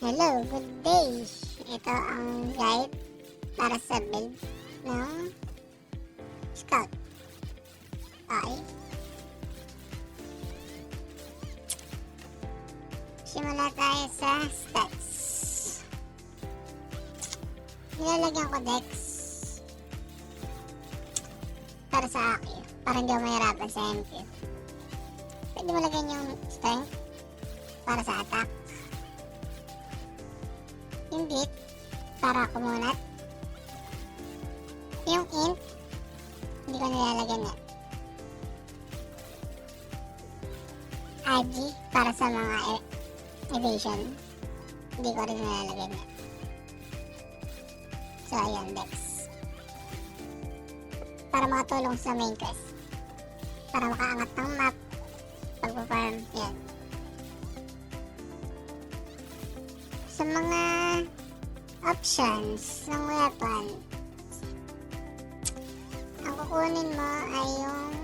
Hello, good day! Ito ang guide para sa build ng Scout. Okay. Simula tayo sa stats. Nilalagyan ko Dex para sa akin. Para hindi ako mahirapan sa MP. Pwede mo lagyan yung strength para sa attack. Beat para kumunat. Yung int, hindi ko nilalagyan na. Agi para sa mga e- evasion. Hindi ko rin nilalagyan na. So, ayan, Dex. Para makatulong sa main quest. Para makaangat ng map. Pagpa-farm, yan. Sa mga options ng weapon, ang kukunin mo ay yung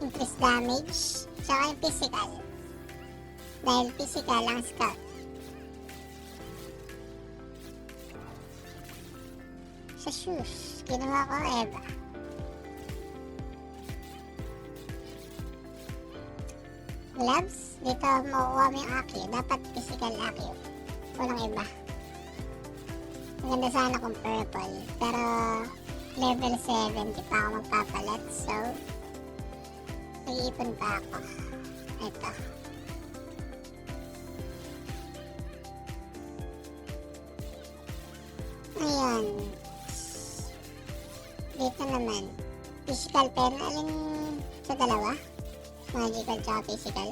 increase damage, tsaka yung physical. Dahil physical ang scout. Sa shoes, ginawa ko Eva. Gloves, dito makukuha mo yung Aki. Dapat physical Aki. Walang iba. Maganda sana kung purple. Pero level 70 pa ako magpapalit. So, nag-iipon pa ako. Ito. Ayan. Dito naman. Physical pen. Alin sa dalawa? Magical tsaka physical.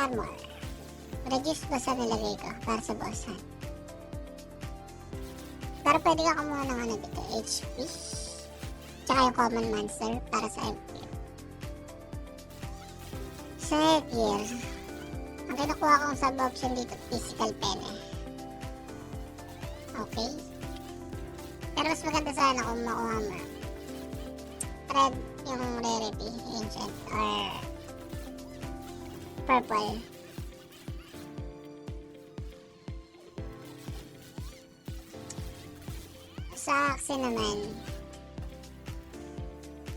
Armor. Reduce ba sa nilagay ko para sa bossan? Pero pwede ka kumuha ng ano dito, HP. Tsaka yung common monster para sa MP. Sa gear, ang kinukuha kong sub option dito, physical pen eh. Okay. Pero mas maganda sana kung makuha mo. Red yung rarity, ancient, or purple. Sa axe naman,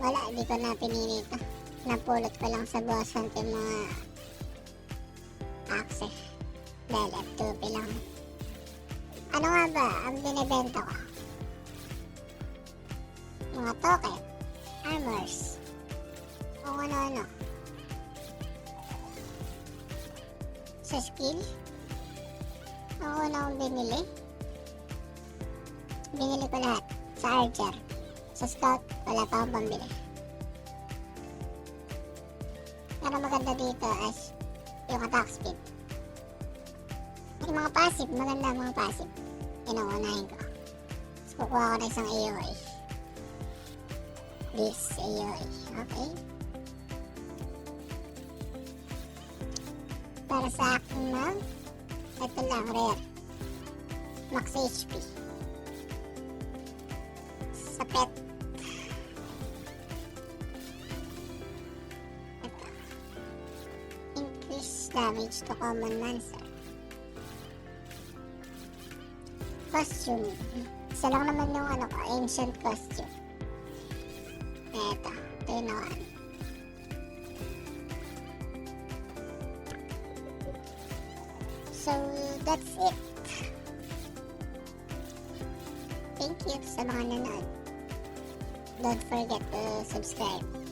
wala, di ko na pinili ito. Napulot ko lang sa boss hunt yung mga axe. Dahil F2P lang. Ano nga ba ang binibenta ko? Mga token, armors, kung ano-ano. Sa skill, ang una kong binili, binili ko lahat sa archer. Sa scout, wala pa akong pambili. Pero maganda dito as yung attack speed. Yung mga passive, maganda ang mga passive. Inuunahin ko. Tapos kukuha ko na isang AOE. This AOE. Okay? Para sa akin ma'am, ito lang, rare. Max HP. Sa pet. Ito. Increase damage to common monster. Costume. Isa lang naman yung ano ko, ancient costume. Eto, ito yung nakuha. So, that's it. Thank you sa mga nanood. Don't forget to subscribe.